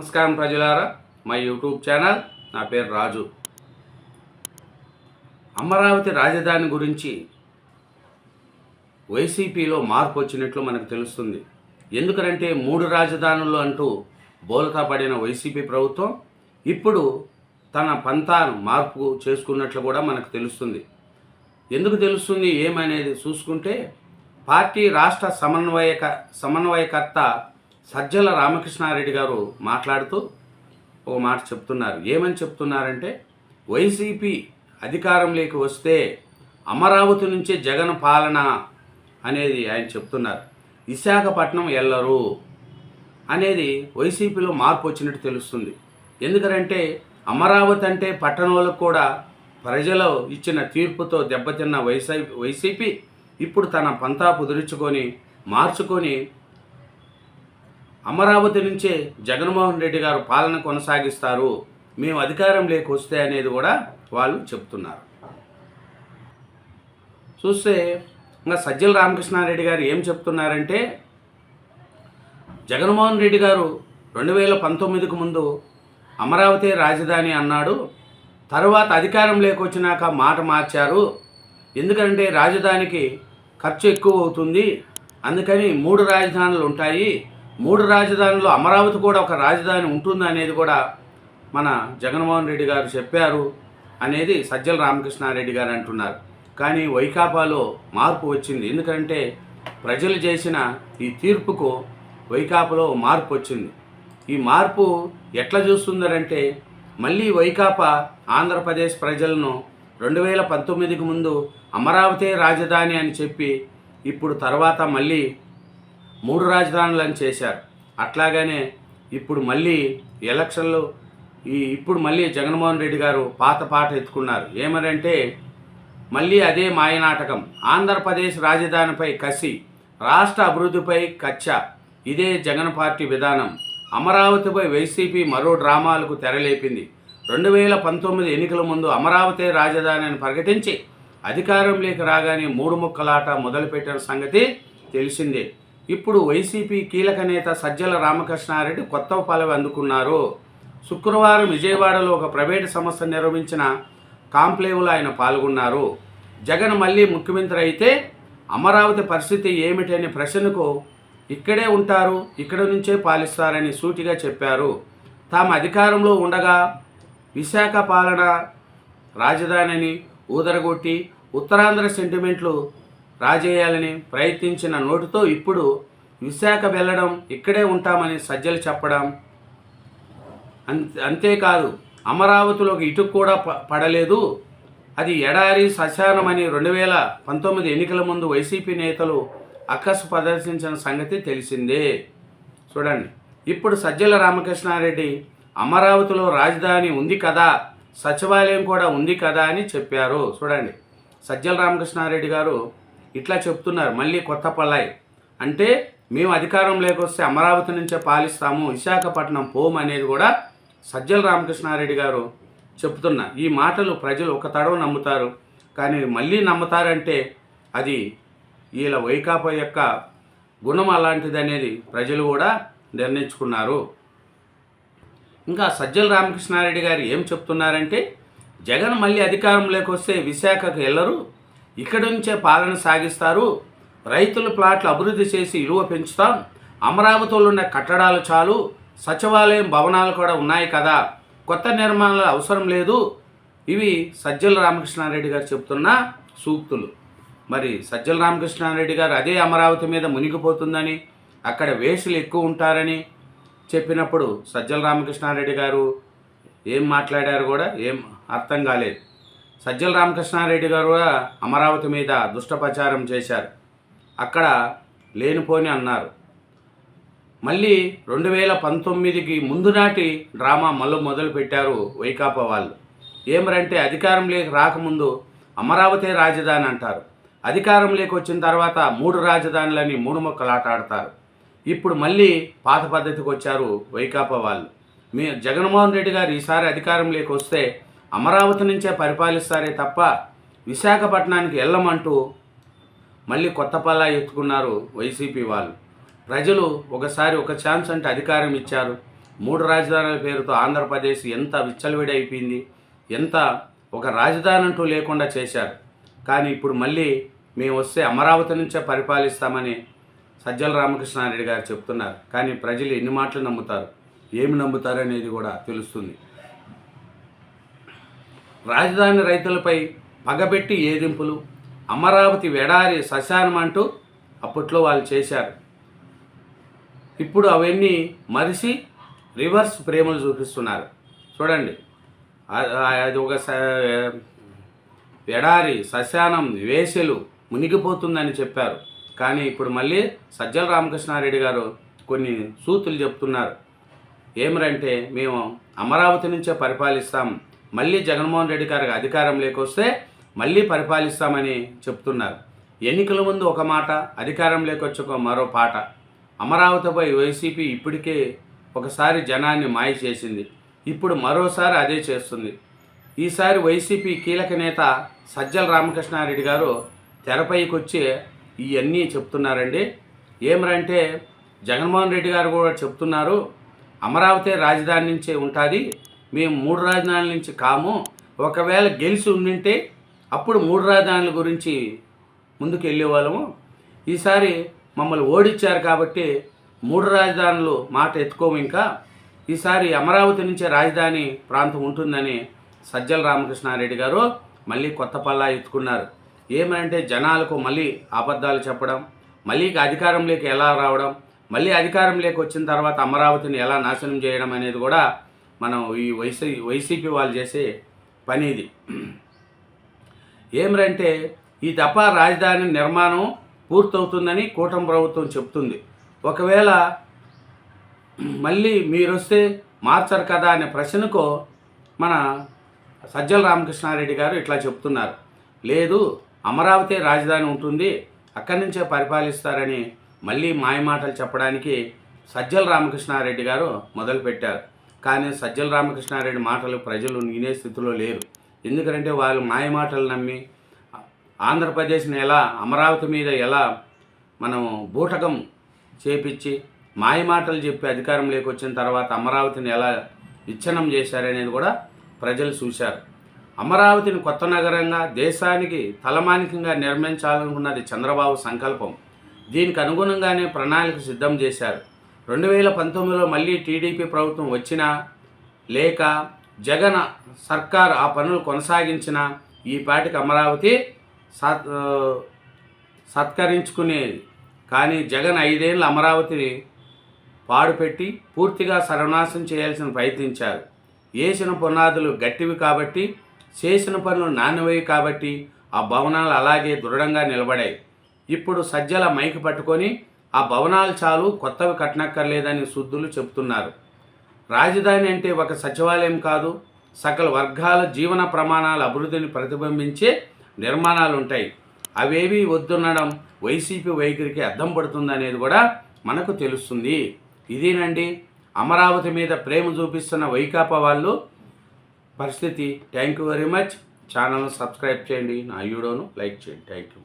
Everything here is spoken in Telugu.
నమస్కారం ప్రజలారా మా యూట్యూబ్ ఛానల్ నా పేరు రాజు. అమరావతి రాజధాని గురించి వైసీపీలో మార్పు వచ్చినట్లు మనకు తెలుస్తుంది. ఎందుకంటే మూడు రాజధానులు అంటూ బోలతా పడిన వైసీపీ ప్రభుత్వం ఇప్పుడు తన పంతాను మార్పు చేసుకున్నట్లు కూడా మనకు తెలుస్తుంది. ఎందుకు తెలుస్తుంది? ఏమనేది చూసుకుంటే పార్టీ రాష్ట్ర సమన్వయక సమన్వయకర్త సజ్జల రామకృష్ణారెడ్డి గారు మాట్లాడుతూ ఒక మాట చెప్తున్నారు. ఏమని చెప్తున్నారంటే వైసీపీ అధికారంలోకి వస్తే అమరావతి నుంచే జగన్ పాలన అనేది ఆయన చెప్తున్నారు. విశాఖపట్నం ఎల్లరు అనేది వైసీపీలో మార్పు వచ్చినట్టు తెలుస్తుంది. ఎందుకంటే అమరావతి అంటే పట్టణంలో కూడా ప్రజలు ఇచ్చిన తీర్పుతో దెబ్బతిన్న వైసీ వైసీపీ ఇప్పుడు తన పంతా కుదుర్చుకొని మార్చుకొని అమరావతి నుంచే జగన్మోహన్ రెడ్డి గారు పాలన కొనసాగిస్తారు. మేము అధికారం లేకొస్తే అనేది కూడా వాళ్ళు చెప్తున్నారు. చూస్తే ఇంకా సజ్జల రామకృష్ణారెడ్డి గారు ఏం చెప్తున్నారంటే జగన్మోహన్ రెడ్డి గారు రెండు వేల పంతొమ్మిదికి ముందు అమరావతి రాజధాని అన్నాడు. తర్వాత అధికారం లేకొచ్చినాక మాట మార్చారు. ఎందుకంటే రాజధానికి ఖర్చు ఎక్కువ అవుతుంది. అందుకని మూడు రాజధానులు ఉంటాయి. మూడు రాజధానులు అమరావతి కూడా ఒక రాజధాని ఉంటుంది అనేది కూడా మన జగన్మోహన్ రెడ్డి గారు చెప్పారు అనేది సజ్జల రామకృష్ణారెడ్డి గారు అంటున్నారు. కానీ వైకాపాలో మార్పు వచ్చింది. ఎందుకంటే ప్రజలు చేసిన ఈ తీర్పుకు వైకాపాలో మార్పు వచ్చింది. ఈ మార్పు ఎట్లా చూస్తుందంటే మళ్ళీ వైకాపా ఆంధ్రప్రదేశ్ ప్రజలను రెండు వేల పంతొమ్మిదికి ముందు అమరావతి రాజధాని అని చెప్పి ఇప్పుడు తర్వాత మళ్ళీ మూడు రాజధానులు అని చేశారు. అట్లాగనే ఇప్పుడు మళ్ళీ ఎలక్షన్లు ఈ ఇప్పుడు మళ్ళీ జగన్మోహన్ రెడ్డి గారు పాత పాట ఎత్తుకున్నారు. ఏమనంటే మళ్ళీ అదే మాయనాటకం. ఆంధ్రప్రదేశ్ రాజధానిపై కసి రాష్ట్ర అభివృద్ధిపై కచ్చ. ఇదే జగన్ పార్టీ విధానం. అమరావతిపై వైసీపీ మరో డ్రామాలకు తెరలేపింది. రెండు వేల పంతొమ్మిది ఎన్నికల ముందు అమరావతి రాజధాని అని ప్రకటించి అధికారంలోకి రాగానే మూడు ముక్కలాట మొదలుపెట్టిన సంగతి తెలిసిందే. ఇప్పుడు వైసీపీ కీలక నేత సజ్జల రామకృష్ణారెడ్డి కొత్త పదవి అందుకున్నారు. శుక్రవారం విజయవాడలో ఒక ప్రైవేటు సంస్థ నిర్వహించిన కాంప్లేవ్లో ఆయన పాల్గొన్నారు. జగన్ మళ్ళీ ముఖ్యమంత్రి అయితే అమరావతి పరిస్థితి ఏమిటనే ప్రశ్నకు ఇక్కడే ఉంటారు ఇక్కడ నుంచే పాలిస్తారని సూటిగా చెప్పారు. తాము అధికారంలో ఉండగా విశాఖ పాలన రాజధానిని ఊదరగొట్టి ఉత్తరాంధ్ర సెంటిమెంట్లు రాజేయాలని ప్రయత్నించిన నోటుతో ఇప్పుడు విశాఖ వెళ్ళడం ఇక్కడే ఉంటామని సజ్జలు చెప్పడం అంతే అంతేకాదు అమరావతిలో ఒక ఇటుకు కూడా ప- పడలేదు. అది ఎడారి సశానమని రెండు వేల పంతొమ్మిది ఎన్నికల ముందు వైసీపీ నేతలు అక్కసు ప్రదర్శించిన సంగతి తెలిసిందే. చూడండి. ఇప్పుడు సజ్జల రామకృష్ణారెడ్డి అమరావతిలో రాజధాని ఉంది కదా సచివాలయం కూడా ఉంది కదా అని చెప్పారు. చూడండి. సజ్జల రామకృష్ణారెడ్డి గారు ఇట్లా చెప్తున్నారు మళ్ళీ కొత్త పల్లాయి అంటే మేము అధికారం లేకొస్తే అమరావతి నుంచే పాలిస్తాము విశాఖపట్నం పోం అనేది కూడా సజ్జల రామకృష్ణారెడ్డి గారు చెప్తున్న ఈ మాటలు ప్రజలు ఒక తడవ నమ్ముతారు కానీ మళ్ళీ నమ్ముతారంటే అది వీళ్ళ వైకాపా యొక్క గుణం అలాంటిది అనేది ప్రజలు కూడా నిర్ణయించుకున్నారు. ఇంకా సజ్జల రామకృష్ణారెడ్డి గారు ఏం చెప్తున్నారంటే జగన్ మళ్ళీ అధికారంలోకి వస్తే విశాఖకు వెళ్ళరు ఇక్కడి నుంచే పాలన సాగిస్తారు. రైతుల ప్లాట్లు అభివృద్ధి చేసి ఇలువ పెంచుతాం. అమరావతిలో ఉన్న కట్టడాలు చాలు. సచివాలయం భవనాలు కూడా ఉన్నాయి కదా. కొత్త నిర్మాణాలు అవసరం లేదు. ఇవి సజ్జల రామకృష్ణారెడ్డి గారు చెప్తున్న సూక్తులు. మరి సజ్జల రామకృష్ణారెడ్డి గారు అదే అమరావతి మీద మునిగిపోతుందని అక్కడ వేసులు ఎక్కువ ఉంటారని చెప్పినప్పుడు సజ్జల రామకృష్ణారెడ్డి గారు ఏం మాట్లాడారు కూడా ఏం అర్థం కాలేదు. సజ్జల రామకృష్ణారెడ్డి గారు కూడా అమరావతి మీద దుష్టప్రచారం చేశారు. అక్కడ లేనిపోని అన్నారు. మళ్ళీ రెండు వేల పంతొమ్మిదికి ముందు నాటి డ్రామా మళ్ళీ మొదలుపెట్టారు వైకాపా వాళ్ళు. ఏమరంటే అధికారంలోకి రాకముందు అమరావతి రాజధాని అంటారు. అధికారం లేక వచ్చిన తర్వాత మూడు రాజధానులని మూడు మొక్కలు ఆడతారు. ఇప్పుడు మళ్ళీ పాత పద్ధతికి వచ్చారు వైకాపా వాళ్ళు. మీ జగన్మోహన్ రెడ్డి గారు ఈసారి అధికారం లేక వస్తే అమరావతి నుంచే పరిపాలిస్తారే తప్ప విశాఖపట్నానికి వెళ్ళమంటూ మళ్ళీ కొత్త పల్లా ఎత్తుకున్నారు వైసీపీ వాళ్ళు. ప్రజలు ఒకసారి ఒక ఛాన్స్ అంటే అధికారం ఇచ్చారు. మూడు రాజధానుల పేరుతో ఆంధ్రప్రదేశ్ ఎంత విచ్చలవిడి అయిపోయింది ఎంత ఒక రాజధాని అంటూ లేకుండా చేశారు. కానీ ఇప్పుడు మళ్ళీ మేము వస్తే అమరావతి నుంచే పరిపాలిస్తామని సజ్జల రామకృష్ణారెడ్డి గారు చెప్తున్నారు. కానీ ప్రజలు ఎన్ని మాటలు నమ్ముతారు ఏమి నమ్ముతారు అనేది కూడా తెలుస్తుంది. రాజధాని రైతులపై పగబెట్టి ఏదింపులు అమరావతి వెడారి శశానం అంటూ అప్పట్లో వాళ్ళు చేశారు. ఇప్పుడు అవన్నీ మరిసి రివర్స్ ప్రేమలు చూపిస్తున్నారు. చూడండి. అది ఒక స- ఎడారి శ్మశానం వేసెలు మునిగిపోతుందని చెప్పారు. కానీ ఇప్పుడు మళ్ళీ సజ్జల రామకృష్ణారెడ్డి గారు కొన్ని సూతులు చెప్తున్నారు. ఏమిరంటే మేము అమరావతి నుంచే పరిపాలిస్తాం మళ్ళీ జగన్మోహన్ రెడ్డి గారికి అధికారం లేకొస్తే మళ్ళీ పరిపాలిస్తామని చెప్తున్నారు. ఎన్నికల ముందు ఒక మాట అధికారం లేకొచ్చుకో మరో పాట. అమరావతిపై వైసీపీ ఇప్పటికే ఒకసారి జనాన్ని మాయ చేసింది. ఇప్పుడు మరోసారి అదే చేస్తుంది. ఈసారి వైసీపీ కీలక నేత సజ్జల రామకృష్ణారెడ్డి గారు తెరపైకి వచ్చి ఇవన్నీ చెప్తున్నారండి. ఏమరంటే జగన్మోహన్ రెడ్డి గారు కూడా చెప్తున్నారు అమరావతి రాజధాని నుంచే ఉంటుంది మేము మూడు రాజధానుల నుంచి కాము. ఒకవేళ గెలిచి ఉండింటే అప్పుడు మూడు రాజధానుల గురించి ముందుకు వెళ్ళేవాళ్ళము ఈసారి మమ్మల్ని ఓడించారు కాబట్టి మూడు రాజధానులు మాట ఎత్తుకోము ఇంకా. ఈసారి అమరావతి నుంచే రాజధాని ప్రాంతం ఉంటుందని సజ్జల రామకృష్ణారెడ్డి గారు మళ్ళీ కొత్త పల్లా ఎత్తుకున్నారు. ఏమంటే జనాలకు మళ్ళీ అబద్ధాలు చెప్పడం మళ్ళీ అధికారంలోకి ఎలా రావడం మళ్ళీ అధికారంలోకి వచ్చిన తర్వాత అమరావతిని ఎలా నాశనం చేయడం అనేది కూడా మనం ఈ వైసీ వైసీపీ వాళ్ళు చేసే పని ఇది. ఏమిరంటే ఈ తప్ప రాజధాని నిర్మాణం పూర్తవుతుందని కూటమి ప్రభుత్వం చెప్తుంది. ఒకవేళ మళ్ళీ మీరు వస్తే మార్చరు కదా అనే ప్రశ్నకు మన సజ్జల రామకృష్ణారెడ్డి గారు ఇట్లా చెప్తున్నారు. లేదు అమరావతి రాజధాని ఉంటుంది అక్కడి నుంచే పరిపాలిస్తారని మళ్ళీ మాయమాటలు చెప్పడానికి సజ్జల రామకృష్ణారెడ్డి గారు మొదలుపెట్టారు. కానీ సజ్జల రామకృష్ణారెడ్డి మాటలు ప్రజలు వినే స్థితిలో లేరు. ఎందుకంటే వాళ్ళు మాయమాటలు నమ్మి ఆంధ్రప్రదేశ్ని ఎలా అమరావతి మీద ఎలా మనం బూటకం చేపించి మాయమాటలు చెప్పి అధికారంలోకి వచ్చిన తర్వాత అమరావతిని ఎలా విచ్ఛనం చేశారనేది కూడా ప్రజలు చూశారు. అమరావతిని కొత్త నగరంగా దేశానికి తలమానికంగా నిర్మించాలనుకున్నది చంద్రబాబు సంకల్పం. దీనికి అనుగుణంగానే ప్రణాళిక సిద్ధం చేశారు. రెండు వేల పంతొమ్మిదిలో మళ్ళీ టీడీపీ ప్రభుత్వం వచ్చినా లేక జగన్ సర్కార్ ఆ పనులు కొనసాగించిన ఈ పాటికి అమరావతి సత్ సత్కరించుకునేది కానీ జగన్ ఐదేళ్ళు అమరావతిని పాడుపెట్టి పూర్తిగా సర్వనాశం చేయాల్సిన ప్రయత్నించారు. వేసిన పునాదులు గట్టివి కాబట్టి చేసిన పనులు నాణ్యవి కాబట్టి ఆ భవనాలు అలాగే దృఢంగా నిలబడాయి. ఇప్పుడు సజ్జల మైకి పట్టుకొని ఆ భవనాలు చాలు కొత్తవి కట్టనక్కర్లేదని శుద్ధులు చెప్తున్నారు రాజధాని అంటే ఒక సచివాలయం కాదు సకల వర్గాల జీవన ప్రమాణాల అభివృద్ధిని ప్రతిబింబించే నిర్మాణాలు ఉంటాయి అవేవి వద్దునడం వైసీపీ వైఖరికి అద్దం పడుతుందనేది కూడా మనకు తెలుస్తుంది. ఇదేనండి? అమరావతి మీద ప్రేమ చూపిస్తున్న వైకాపా వాళ్ళు పరిస్థితి. Thank you very much. ఛానల్ను సబ్స్క్రైబ్ చేయండి. నా వీడియోను లైక్ చేయండి. Thank you.